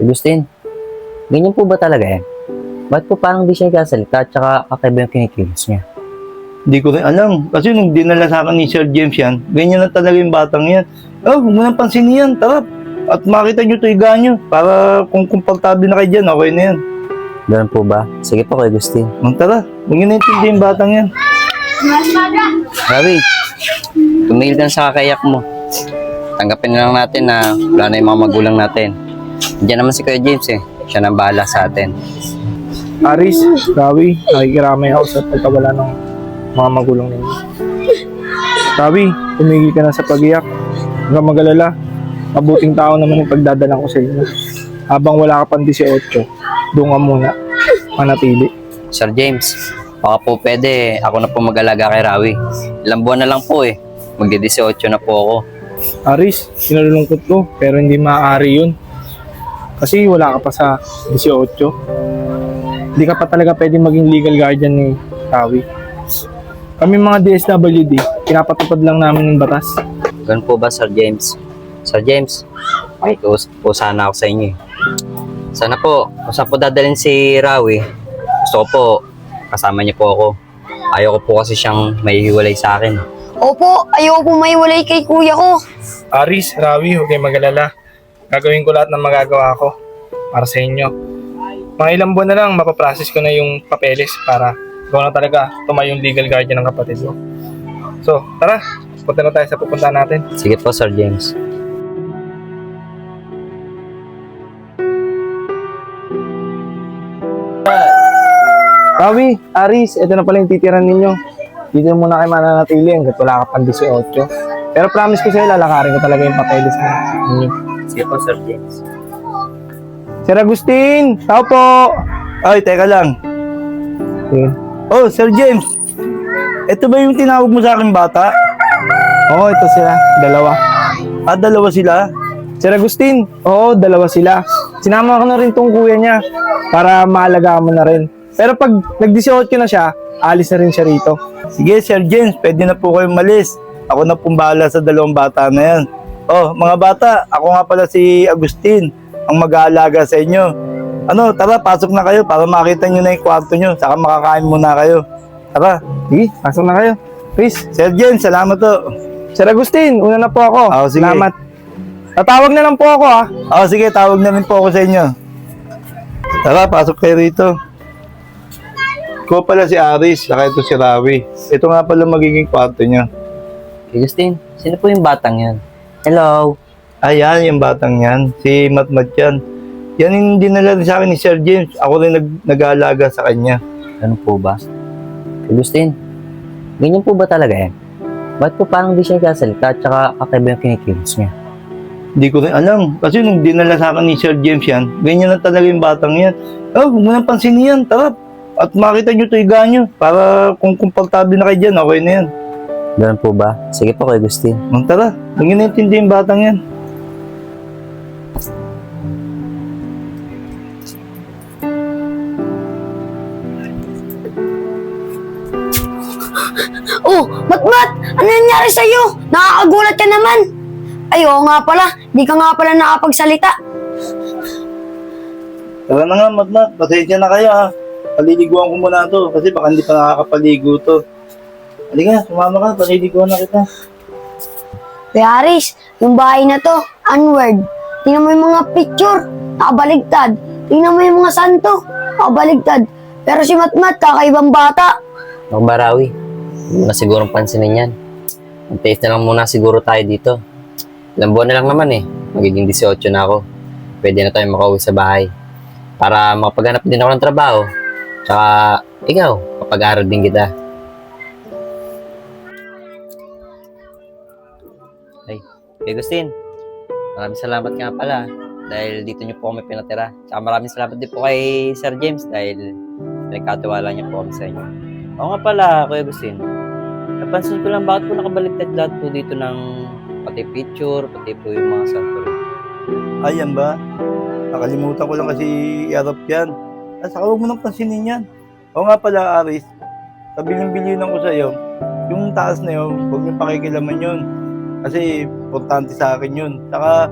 Agustin, ganyan po ba talaga yan? Ba't po parang di siya nagkasalita at saka kakaiba yung kinikilos niya? Hindi ko rin alam. Kasi nung dinala sa akin ni Sir James yan, ganyan na talaga yung batang yan. Oh, huwag mo nang pansinin yan. Tara. At makita nyo ito higa nyo. Para kung komportable na kayo dyan, okay na yan. Ganun po ba? Sige po kay Agustin. Ang tara. Huwag nyo naintindi yung batang yan. Ravi, tumigil ka na sa kakayak mo. Tanggapin na lang natin na wala na yung mga magulang natin. Diyan naman si Kuya James eh. Siya nang bahala sa atin. Aris, Rawi, nakikiramay ako sa pagkawala ng mga magulang ninyo. Rawi, tumigil ka na sa pag-iyak. Huwag kang mag-alala. Mabuting tao naman yung pagdadalang ko sa inyo. Habang wala ka pang 18, doon ka muna. Manatili. Sir James, baka po pwede ako na po mag-alaga kay Rawi. Ilang buwan na lang po eh. Magdi-18 na po ako. Aris, sinalulungkot ko, pero hindi maaari yun. Kasi wala ka pa sa 18. Hindi ka pa talaga pwede maging legal guardian ni Rawi. Kami mga DSWD, pinapatupad lang namin yung batas. Ganun po ba, Sir James? Sir James, ay, po sana ako sa inyo eh. Sana po, kung saan po dadalhin si Rawi, gusto ko po, kasama niya po ako. Ayaw ko po kasi siyang mahihiwalay sa akin. Opo, ayoko po maiwalay kay kuya ko. Aris, Rawi, huwag kayong mag-alala. Gagawin ko lahat ng magagawa ko para sa inyo. Mga ilang buwan na lang, mapaprocess ko na yung papeles para ikaw na talaga tumayo yung legal guardian ng kapatid mo. So, tara, punta na tayo sa pupunta natin. Sige po, Sir James. Rawi, Aris, ito na pala yung titiran ninyo. Dito muna kayo mananatili hanggat wala ka pang 18. Pero promise ko sa'yo, lalakarin ko talaga yung papeles mo. ninyo. Sige po, Sir James. Sir Agustin, tao po! Ay, teka lang. Okay. Oh, Sir James. Ito ba yung tinawag mo sa akin bata? Oo, ito sila, dalawa. Ah, dalawa sila? Sir Agustin, oo, dalawa sila. Sinama ko na rin tong kuya niya para maalagaan mo na rin. Pero pag nag-18 na siya, alis na rin siya rito. Sige, Sir James, pwede na po kayong malis. Ako na pong bahala sa dalawang bata na yan. Oh, mga bata, ako nga pala si Agustin, ang mag-aalaga sa inyo. Ano, tara, pasok na kayo para makita nyo na yung kwarto nyo, saka makakain muna kayo. Tara. Sige, pasok na kayo. Chris, Sir James, salamat to. Sir Agustin, una na po ako. Oo, sige. Salamat. Tatawag na lang po ako ah. Oh, sige, tawag na rin po ako sa inyo. Tara, pasok kayo rito. Ko pala si Aris, saka ito si Rawi. Ito nga pala magiging kwarto niya. Agustin, sino po yung batang yan? Hello? Ayan, yung batang yan. Si Matmat yan. Yan yung dinala sa akin ni Sir James. Ako rin nag nag-aalaga sa kanya. Ganun po ba? Agustin, ganyan po ba talaga yan? Ba't po parang di siya nagkasalita at saka kakaiba yung kinikilos niya? Hindi ko rin alam. Kasi nung dinala sa akin ni Sir James yan, ganyan na talaga yung batang yan. Oh, huwag mo nang pansinin yan. Tara. At makita nyo ito higa nyo. Para kung komportable na kayo dyan, okay na yan. Ganun po ba? Sige po kay Agustin. Ang tara. Huwag nyo naintindi yung batang yan. Oh, Matmat! Ano nangyari sa'yo? Nakakagulat ka naman. Ay, oo nga pala. Di ka nga pala nakapagsalita. Tara na nga, Matmat. Pasensya na kayo ha. Paliliguan ko muna to. Kasi baka hindi pa nakakapaligo to. Halika, sumama ka. Paliliguan na kita. Kuya Aris, yung bahay na to, unward. Tingnan mo yung mga picture, nakabaligtad. Tingnan mo yung mga santo, nakabaligtad. Pero si Matmat, kakaibang bata. Ako ba, Rawi? Hindi mo na sigurong pansinin yan. Mag-taste na lang muna siguro tayo dito. Ilang buwan na lang naman eh. Magiging 18 na ako. Pwede na tayo makauwi sa bahay. Para makapaghanap din ako ng trabaho. Tsaka, ikaw, kapag-aral din kita. Kuya Agustin. Maraming salamat nga pala. Dahil dito niyo po kami pinatira. Tsaka maraming salamat din po kay Sir James dahil nagkatiwala niya po kami sa inyo. Oo nga pala, Kuya Agustin. Napansin ko lang bakit po nakabaligtad lahat po dito ng pati picture, pati po yung mga rin. Ayan ba? Nakalimutan ko lang kasi i-arap yan. Ah, saka huwag mo nang pansinin yan. O nga pala, Aris, kabiling-bilinan ko sa'yo, yung taas na yun, huwag niyong pakikilaman yun. Kasi, importante sa akin yun. Saka,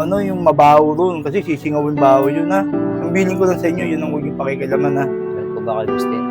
ano, yung mabaho ron. Kasi sisingawin baho yun ha. Ang bilin ko lang sa inyo, yun ang huwag yung pakikilaman ha. Ano po ba kay Agustin?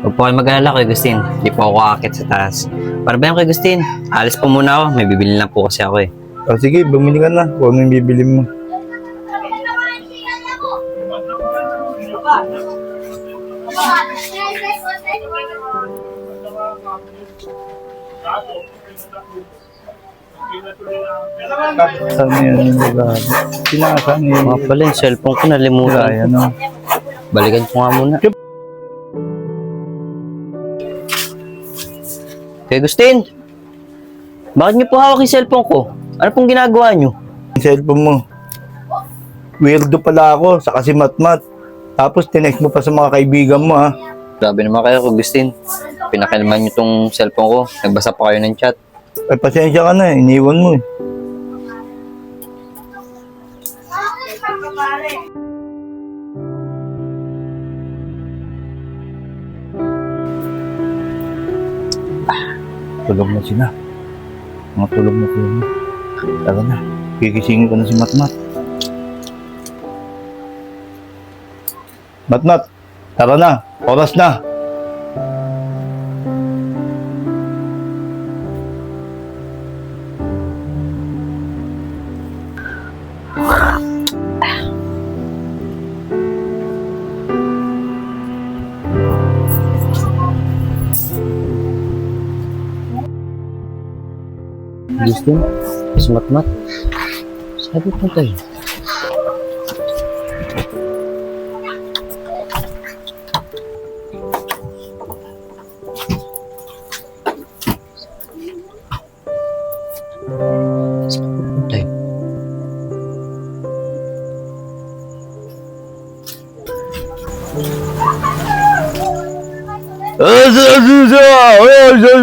Huwag po kayo mag-alala kay Agustin. Hindi po ako akit sa taas. Para ba yung kay Agustin? Alis po muna ako. May bibili lang po kasi ako eh. O sige, bumili ka na. Kung ano yung bibili mo. Saan yun? Sinasaan yun? Mga pala yung cellphone ko nalimutan. Ay, ano? Balikan ko nga muna. Kay Agustin! Bakit niyo po hawak yung cellphone ko? Ano pong ginagawa niyo? Yung cellphone mo. Weirdo pala ako, sa kasi matmat. Tapos tinext mo pa sa mga kaibigan mo ha. Grabe naman kayo, Agustin. Pinakilman niyo tong cellphone ko. Nagbasa pa kayo ng chat. Ay, pasensya ka na, iniwan mo eh. Tulog na sila. Mga tulog na sila. Tara na, gigisingin ko na si Matmat. Matmat, tara na, oras na. Agustin? Mas matmat. Sabi ko tayo. Tayo.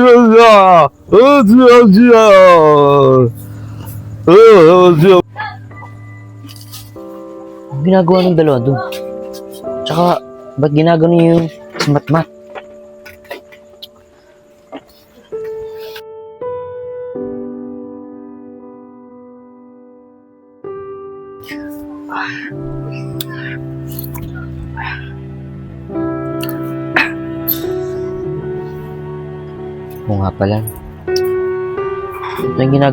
Ang ginagawa ng dalawa doon? Tsaka, ba't ginagano yung si Matmat?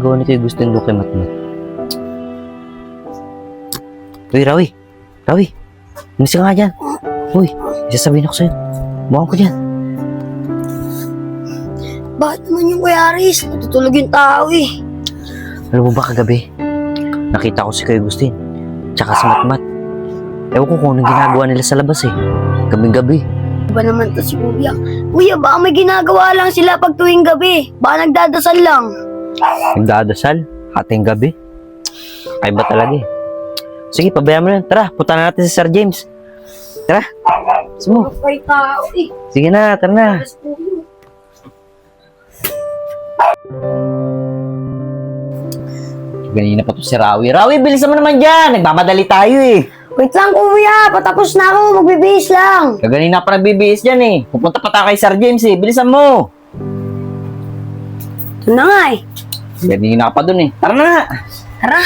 Ginagawa nito yung gusto yung kay Matmat? Uy, Rawi! Rawi! Umis ka nga dyan! Uy, isasabihin ako sa'yo. Bukan ko dyan. Bakit naman yung Kuya Aris? Natutulog yung tao eh. Alam mo ba kagabi? Nakita ko si Kuya Agustin. Tsaka si Matmat. Ewan ko kung anong ginagawa nila sa labas eh. Gabing-gabi. Ba naman to si Kuya? Kuya, baka may ginagawa lang sila pag tuwing gabi. Baka nagdadasal lang. Nagdadasal. Hating gabi. Ay ba talaga eh. Sige, pabayaan mo na. Tara, punta na natin si Sir James. Tara. Sumo. Eh. Sige na, tara na. Ganina pa to si Rawi. Rawi, bilisan mo naman dyan. Nagmamadali tayo eh. Wait lang kuya, patapos na ako, magbibihis lang. Kaganina pa nagbibihis dyan eh. Pupunta pa tayo kay Sir James eh. Bilisan mo. Ito na nga eh. Ganina pa dun eh. Tara na. Tara.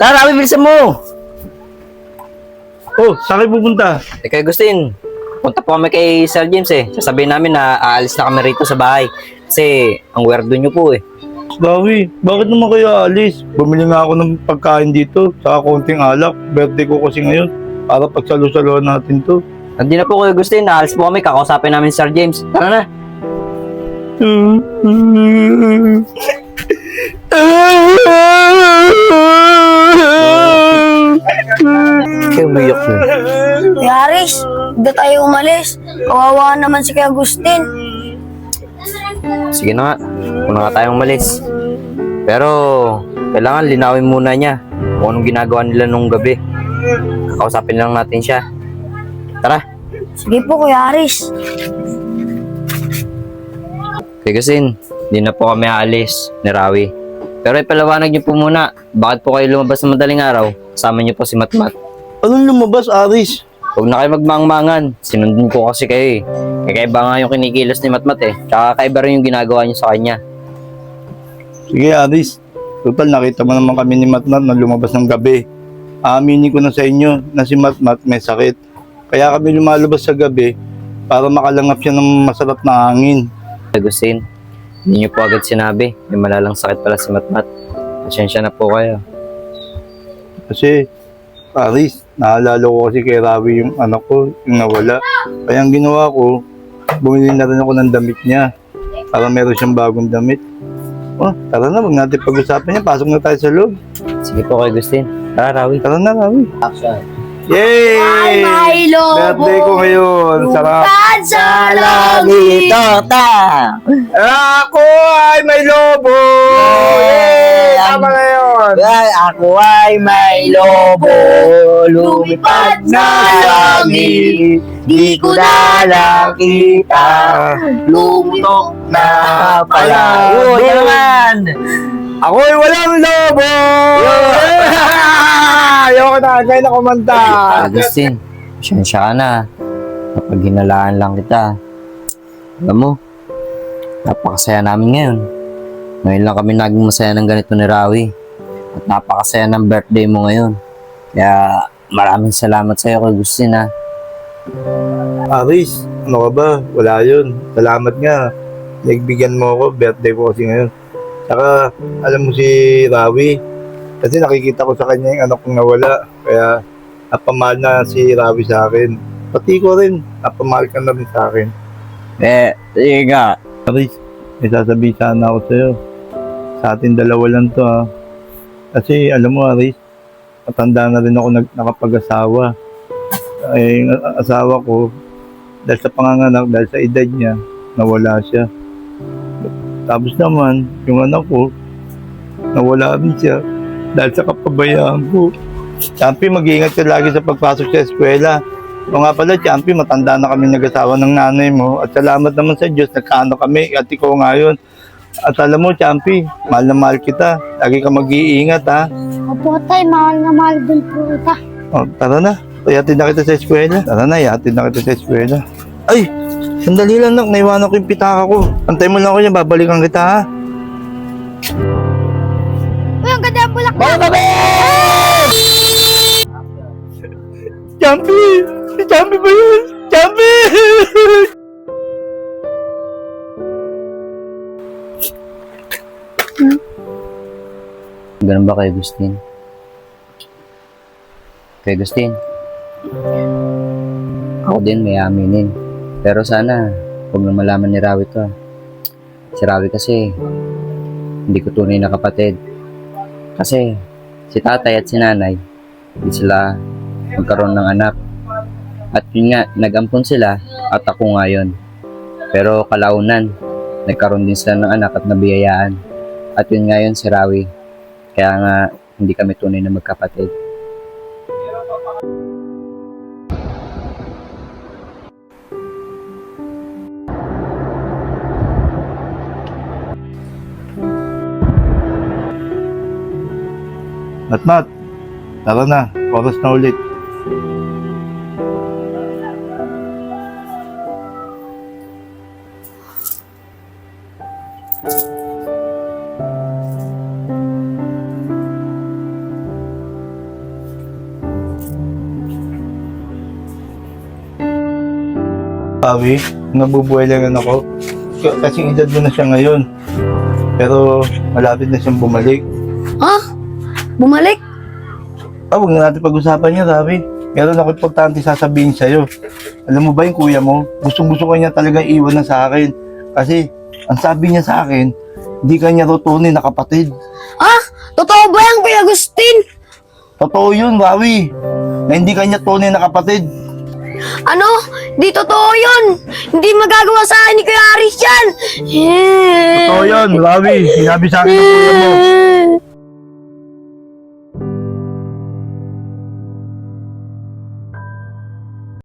Tara, Rawi, bilisan mo. Oh, saan kayo pupunta? Eh, kay Agustin, punta po kami kay Sir James eh. Sasabihin namin na aalis na kami rito sa bahay. Kasi ang weirdo nyo po eh. Dawi, bakit naman kayo alis? Bumili nga ako ng pagkain dito, saka konting alak. Birthday ko kasi ngayon. Para pagsalo-saloan natin to. Hindi na po kay Agustin, aalis po kami. Kakausapin namin si Sir James. Tara na. Kaya umiyak mo. Kuya Aris, hindi tayo umalis. Kawawa naman si Kuya Agustin. Sige na nga. Una nga tayong malis. Pero, kailangan linawin muna niya kung anong ginagawa nila nung gabi. Kakausapin lang natin siya. Tara. Sige po Kuya Aris. Kasi, hindi na po kami aalis ni Rawi. Pero ipalawanag niyo po muna, bakit po kayo lumabas ng madaling araw? Kasama niyo po si Matmat. Anong lumabas, Aris? Huwag na kayo magmangmangan. Sinundin ko kasi kayo eh. Kakaiba nga yung kinikilos ni Matmat eh. Tsaka kakaiba rin yung ginagawa niyo sa kanya. Sige, Aris. Total, nakita mo naman kami ni Matmat na lumabas ng gabi. Aaminin ko na sa inyo na si Matmat may sakit. Kaya kami lumalabas sa gabi para makalangap siya ng masarap na hangin. Agustin, hindi niyo po agad sinabi. May malalang sakit pala si Matmat. Pasensya na po kayo. Kasi, Aris, naalala ko kasi kay Rawi yung anak ko, yung nawala. Kaya ang ginawa ko, bumili na rin ako ng damit niya para meron siyang bagong damit. Oh, tara na, wag natin pag-usapan niya. Pasok na tayo sa loob. Sige po kay Agustin. Tara, Rawi. Tara na, Rawi. Action. Yay! Ay, lobo! Birthday ko ngayon. Sarap. Sa langit! Tota! Ako ay may lobo! Yay! Tama na yun! Ay, ako ay may lobo, lumipad sa langit, di ko na nakita, lumutok na pala. Yan naman! Ako ay walang lobo! Ayoko na, kaya na kumanta. Agustin, pasensya ka na. Kapag hinalaan lang kita. Alam mo, napakasaya namin ngayon. Ngayon lang kami naging masaya ng ganito ni Rawi. At napakasaya ng birthday mo ngayon. Kaya maraming salamat sa iyo, Agustin ha. Aris, ano ka ba? Wala yun. Salamat nga. Nagbigyan mo ako, birthday ko kasi ngayon. Saka, alam mo si Rawi, kasi nakikita ko sa kanya yung anak kong nawala. Kaya, napamahal na si Rawi sa akin. Pati ko rin, napamahal ka na rin sa akin. Eh, sige nga. Aris, may sasabihin sana ako sa'yo. Sa atin dalawa lang to ha. Kasi alam mo Aris, matanda na rin ako nag, nakapag-asawa. Ay, yung asawa ko, dahil sa panganganak, dahil sa edad niya, nawala siya. Tapos naman, yung anak ko, nawala rin siya dahil sa kapabayaan ko. Champi, mag-iingat ka lagi sa pagpasok sa eskwela. O nga pala, Champi, matanda na kami nag-asawa ng nanay mo. At salamat naman sa Diyos, nagkaano kami, at ikaw ngayon. At alam mo, Champi, mahal na mahal kita. Lagi ka mag-iingat, ha? Opo, tay, mahal na mahal din po kita. O, tara na. Ihatid na kita sa eskwela. Tara na, ihatid na kita sa eskwela. Ay, sandali lang, nak. Naiwanan ko yung pitaka ko. Antay mo lang ako niya, babalikan kita, ha? Mga kami! Champi! Si Champi ba yun? Champi! Ganun ba kay Agustin? Kay Agustin, ako din may aminin. Pero sana, huwag na malaman ni Rawi to. ah. Si Rawi kasi, hindi ko tunay na kapatid. Kasi, si tatay at si nanay, hindi sila magkaroon ng anak. At yun nga, nagampon sila at ako ngayon. Pero kalaunan, nagkaroon din sila ng anak at nabiyayaan. At yun nga yun si Rawi. Kaya nga, hindi kami tunay na magkapatid. Matmat, tara na. Oras na ulit. Pawi, nabubuhay lang ako. Kasi edad mo na siya ngayon. Pero malapit na siyang bumalik. Ha? Bumalik? Ah, huwag na natin pag-usapan niya, Ravi. Meron ako importante sasabihin sa'yo. Alam mo ba yung kuya mo? Gustong gusto ko niya talaga iwan na sa akin. Kasi, ang sabi niya sa akin, hindi ka niya rotunin na kapatid. Ha? Totoo ba yan, Kuya Agustin? Totoo yun, Ravi. Na hindi ka niya tunay na kapatid. Ano? Di totoo yun! Hindi magagawa sa akin ni Kuya Aris yan! Totoo yun, Ravi. Sinabi sa akin ng kuya mo.